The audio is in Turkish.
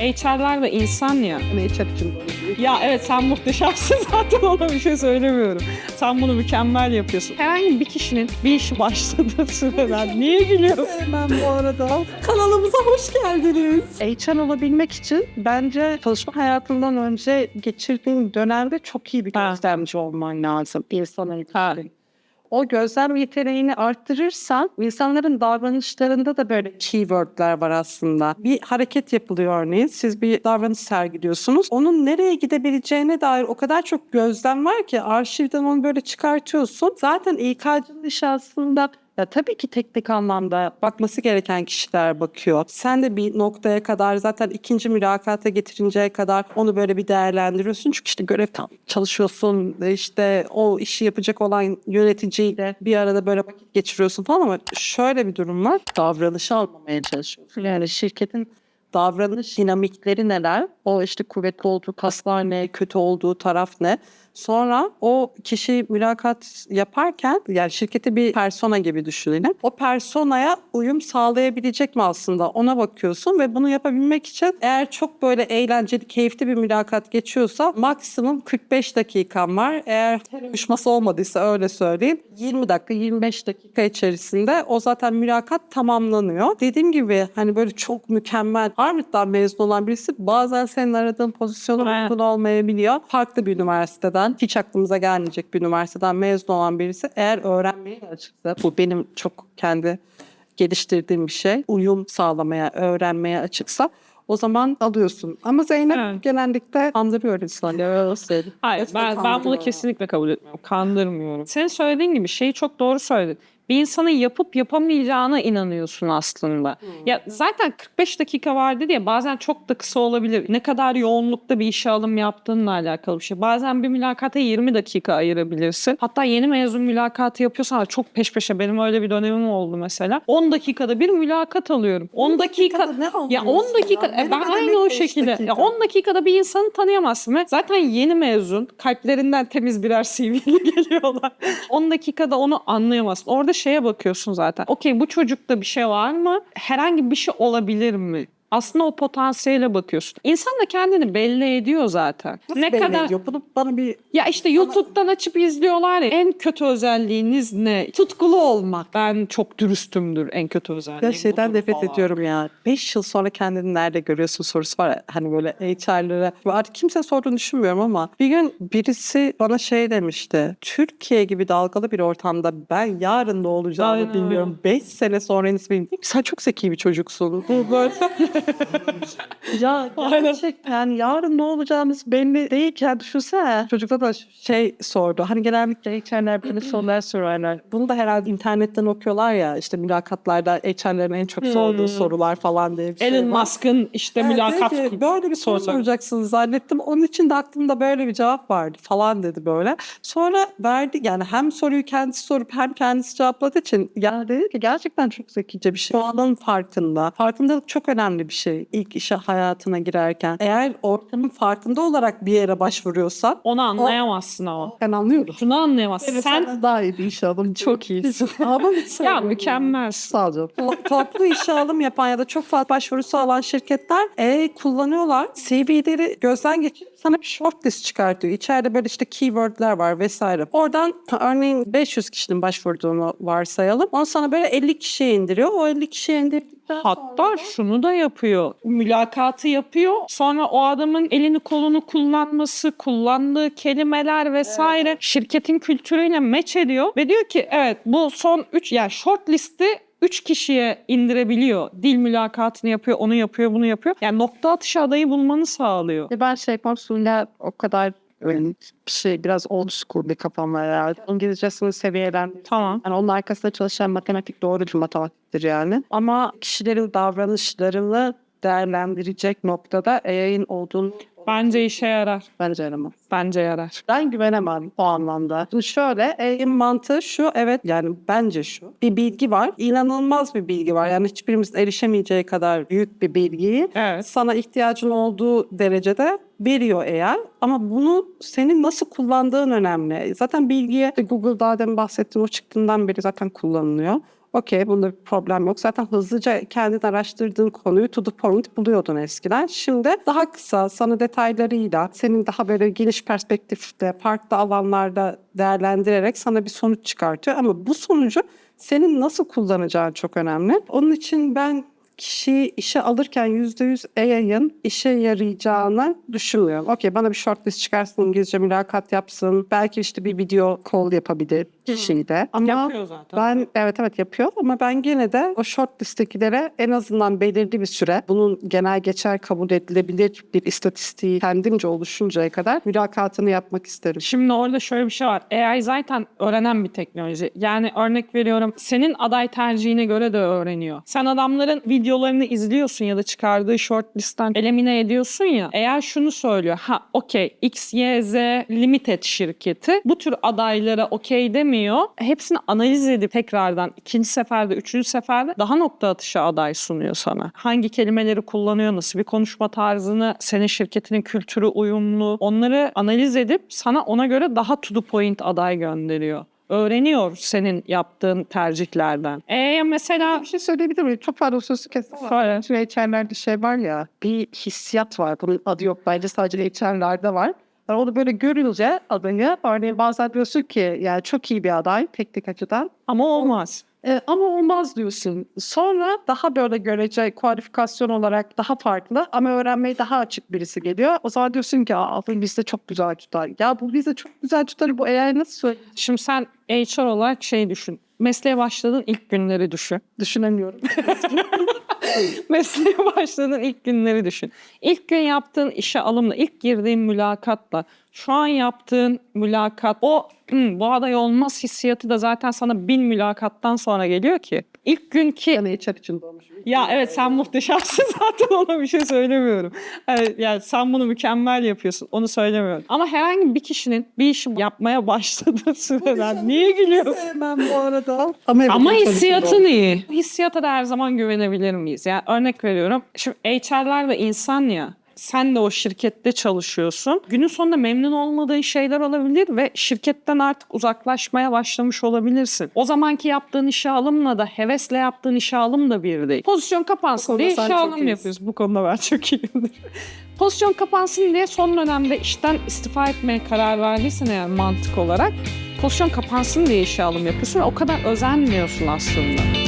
HR'lar da insan ya. Ne çok için. Ya evet sen muhteşemsin zaten ona bir şey söylemiyorum. Sen bunu mükemmel yapıyorsun. Herhangi bir kişinin bir işi başladığı süreden niye gülüyorsun? Ben bu arada kanalımıza hoş geldiniz. HR olabilmek için bence çalışma hayatından önce geçirdiğin dönemde çok iyi bir gözlemci olman lazım. İnsana Ha. O gözlem yeteneğini arttırırsan insanların davranışlarında da böyle keywordler var aslında. Bir hareket yapılıyor örneğin. Siz bir davranış sergiliyorsunuz. Onun nereye gidebileceğine dair o kadar çok gözlem var ki arşivden onu böyle çıkartıyorsun. Zaten İK'cının işi aslında ya tabii ki teknik anlamda bakması gereken kişiler bakıyor. Sen de bir noktaya kadar zaten ikinci mülakata getirinceye kadar onu böyle bir değerlendiriyorsun. Çünkü işte görev tam çalışıyorsun. işte o işi yapacak olan yöneticiyle bir arada böyle vakit geçiriyorsun falan ama şöyle bir durum var. Davranışı almamaya çalışıyorsun. Yani şirketin davranış dinamikleri neler? O işte kuvvetli olduğu kaslar ne, kötü olduğu taraf ne? Sonra o kişi mülakat yaparken yani şirketi bir persona gibi düşünelim. O personaya uyum sağlayabilecek mi aslında ona bakıyorsun ve bunu yapabilmek için eğer çok böyle eğlenceli, keyifli bir mülakat geçiyorsa maksimum 45 dakikan var. Eğer uyuşması olmadıysa öyle söyleyeyim 20 dakika 25 dakika içerisinde o zaten mülakat tamamlanıyor. Dediğim gibi hani böyle çok mükemmel Harvard'dan mezun olan birisi bazen senin aradığın pozisyona Evet. uygun olmayabiliyor. Farklı bir üniversiteden, hiç aklımıza gelmeyecek bir üniversiteden mezun olan birisi eğer öğrenmeye açıksa, bu benim çok kendi geliştirdiğim bir şey, uyum sağlamaya, öğrenmeye açıksa o zaman alıyorsun. Ama Zeynep Evet. genellikle andırıyor insanları. Öyle. Hayır ben, ben bunu kandırıyor. kesinlikle kabul etmiyorum. Kandırmıyorum. Senin söylediğin gibi şeyi çok doğru söyledin. Bir insanın yapıp yapamayacağına inanıyorsun aslında. Ya zaten 45 dakika var dedi ya bazen çok da kısa olabilir. Ne kadar yoğunlukta bir işe alım yaptığınla alakalı bir şey. Bazen bir mülakata 20 dakika ayırabilirsin. Hatta yeni mezun mülakatı yapıyorsan çok peş peşe benim öyle bir dönemim oldu mesela. 10 dakikada bir mülakat alıyorum. 10 dakika dakikada ne ya 10 alıyorsun dakika ya? E, ben aynı o şekilde. dakika? Ya 10 dakikada bir insanı tanıyamazsın ve zaten yeni mezun kalplerinden temiz birer CV'li geliyorlar. 10 dakikada onu anlayamazsın. Orada şeye bakıyorsun zaten. Okey bu çocukta bir şey var mı? Herhangi bir şey olabilir mi? Aslında o potansiyele bakıyorsun. İnsan da kendini belli ediyor zaten. Nasıl ne belli kadar ediyor? Bunu bana bir ya işte YouTube'dan açıp izliyorlar ya. En kötü özelliğiniz ne? Tutkulu olmak. Ben çok dürüstümdür en kötü özelliğim. Ya şeyden nefret falan. ediyorum ya. 5 yıl sonra kendini nerede görüyorsun sorusu var ya. Hani böyle HR'lara. Artık kimse sorduğunu düşünmüyorum ama bir gün birisi bana şey demişti. Türkiye gibi dalgalı bir ortamda ben yarın ne olacağımı Aynen bilmiyorum. 5 sene sonra henüz bilmiyorum. Sen çok zeki bir çocuksun. Bu böyle. ya gerçekten yarın ne olacağımız belli değilken düşünsene. Çocukta da şey sordu. Hani genellikle HR'ler böyle sorular sorarlar. Bunu da herhalde internetten okuyorlar ya. işte mülakatlarda HR'lerin en çok sorduğu Hmm. sorular falan diye bir şey Elon var. Musk'ın işte Evet, mülakat dedi böyle bir soru soracak. soracaksınız zannettim. Onun için de aklımda böyle bir cevap vardı falan dedi böyle. Sonra verdi yani hem soruyu kendisi sorup hem kendisi cevapladığı için ya dedi ki gerçekten çok zekice bir şey. Şu anın farkında. Farkındalık çok önemli bir şey. İlk işe hayatına girerken. Eğer ortamın farkında olarak bir yere başvuruyorsan Onu anlayamazsın ama. ben anlıyorum. Şunu anlayamazsın. Sen Sen daha iyi bir iş alım. çok iyisin. Ama ya mükemmelsin. Sağ ol Toplu işe alım yapan ya da çok fazla başvurusu alan şirketler e, kullanıyorlar. CV'leri gözden geçirip sana bir shortlist çıkartıyor. İçeride böyle işte keywordler var vesaire. Oradan örneğin 500 kişinin başvurduğunu varsayalım. Onu sana böyle 50 kişiye indiriyor. O 50 kişiye indirdikten Hatta şunu da yapıyor. Mülakatı yapıyor. Sonra o adamın elini kolunu kullanması, kullandığı kelimeler vesaire şirketin kültürüyle meç ediyor ve diyor ki evet bu son 3 yani short listi 3 kişiye indirebiliyor. Dil mülakatını yapıyor, onu yapıyor, bunu yapıyor. Yani nokta atışı adayı bulmanı sağlıyor. E ben şey konusunda o kadar öyle bir şey biraz old school bir kafam var herhalde. İngilizcesini seviyeden Tamam. Yani onun arkasında çalışan matematik doğrucu matematiktir yani. Ama kişilerin davranışlarını değerlendirecek noktada AI'nin olduğunu Bence işe yarar. bence yaramaz. Bence yarar. Ben güvenemem o anlamda. Şimdi şöyle AI'nin mantığı şu evet yani bence şu. Bir bilgi var. inanılmaz bir bilgi var. Yani hiçbirimizin erişemeyeceği kadar büyük bir bilgiyi Evet. sana ihtiyacın olduğu derecede veriyor eğer. Ama bunu senin nasıl kullandığın önemli. Zaten bilgiye işte Google daha demin bahsettiğim o çıktığından beri zaten kullanılıyor. Okey bunda bir problem yok. Zaten hızlıca kendin araştırdığın konuyu to the point buluyordun eskiden. Şimdi daha kısa, sana detaylarıyla, senin daha böyle geniş perspektifte, farklı alanlarda değerlendirerek sana bir sonuç çıkartıyor. Ama bu sonucu senin nasıl kullanacağın çok önemli. Onun için ben kişiyi işe alırken %100 AI'ın işe yarayacağını düşünmüyorum. Okey bana bir shortlist çıkarsın, İngilizce mülakat yapsın. Belki işte bir video call yapabilir kişiyle. Ama Yapıyor zaten. ben evet evet yapıyor ama ben gene de o shortlist'tekilere en azından belirli bir süre bunun genel geçer kabul edilebilir bir istatistiği kendimce oluşuncaya kadar mülakatını yapmak isterim. Şimdi orada şöyle bir şey var. AI zaten öğrenen bir teknoloji. Yani örnek veriyorum senin aday tercihine göre de öğreniyor. Sen adamların videolarını izliyorsun ya da çıkardığı shortlist'ten elimine ediyorsun ya. Eğer şunu söylüyor. Ha okey X, Y, Z Limited şirketi bu tür adaylara okey demiyor. Hepsini analiz edip tekrardan ikinci seferde, üçüncü seferde daha nokta atışı aday sunuyor sana. Hangi kelimeleri kullanıyor, nasıl bir konuşma tarzını, senin şirketinin kültürü uyumlu. Onları analiz edip sana ona göre daha to the point aday gönderiyor. Öğreniyor senin yaptığın tercihlerden. E mesela Bir şey söyleyebilir miyim? Çok pardon sözü kestim. Söyle. Şu HR'lerde şey var ya bir hissiyat var. Bunun adı yok bence sadece HR'lerde var. Yani onu böyle görünce adını örneğin bazen diyorsun ki yani çok iyi bir aday teknik açıdan. ama olmaz. E, ama olmaz diyorsun. Sonra daha böyle görece kualifikasyon olarak daha farklı ama öğrenmeye daha açık birisi geliyor. O zaman diyorsun ki Aa, bu bizde çok güzel tutar. Ya bu bizde çok güzel tutar. Bu AI nasıl? Şimdi sen HR olarak şey düşün. Mesleğe başladığın ilk günleri düşün. Düşünemiyorum. Mesleğe başladığın ilk günleri düşün. İlk gün yaptığın işe alımla, ilk girdiğin mülakatla, şu an yaptığın mülakat, o "Hmm, bu aday olmaz hissiyatı da zaten sana bin mülakattan sonra geliyor ki. İlk günkü yani HR için doğmuş. Ya evet sen muhteşemsin zaten ona bir şey söylemiyorum. Yani, yani sen bunu mükemmel yapıyorsun onu söylemiyorum. Ama herhangi bir kişinin bir işi yapmaya başladığı süreden niye gülüyorsun? Sevmem bu arada. Ama, Ama hissiyatın iyi. Hissiyata da her zaman güvenebilir miyiz? Yani örnek veriyorum. Şimdi HR'lar da insan ya. Sen de o şirkette çalışıyorsun. Günün sonunda memnun olmadığın şeyler olabilir ve şirketten artık uzaklaşmaya başlamış olabilirsin. O zamanki yaptığın işe alımla da hevesle yaptığın işe alım da bir değil. Pozisyon kapansın diye işe alım iyisin. yapıyoruz. Bu konuda ben çok iyiyimdir. Pozisyon kapansın diye son dönemde işten istifa etmeye karar verdiysen eğer mantık olarak pozisyon kapansın diye işe alım yapıyorsun o kadar özenmiyorsun aslında.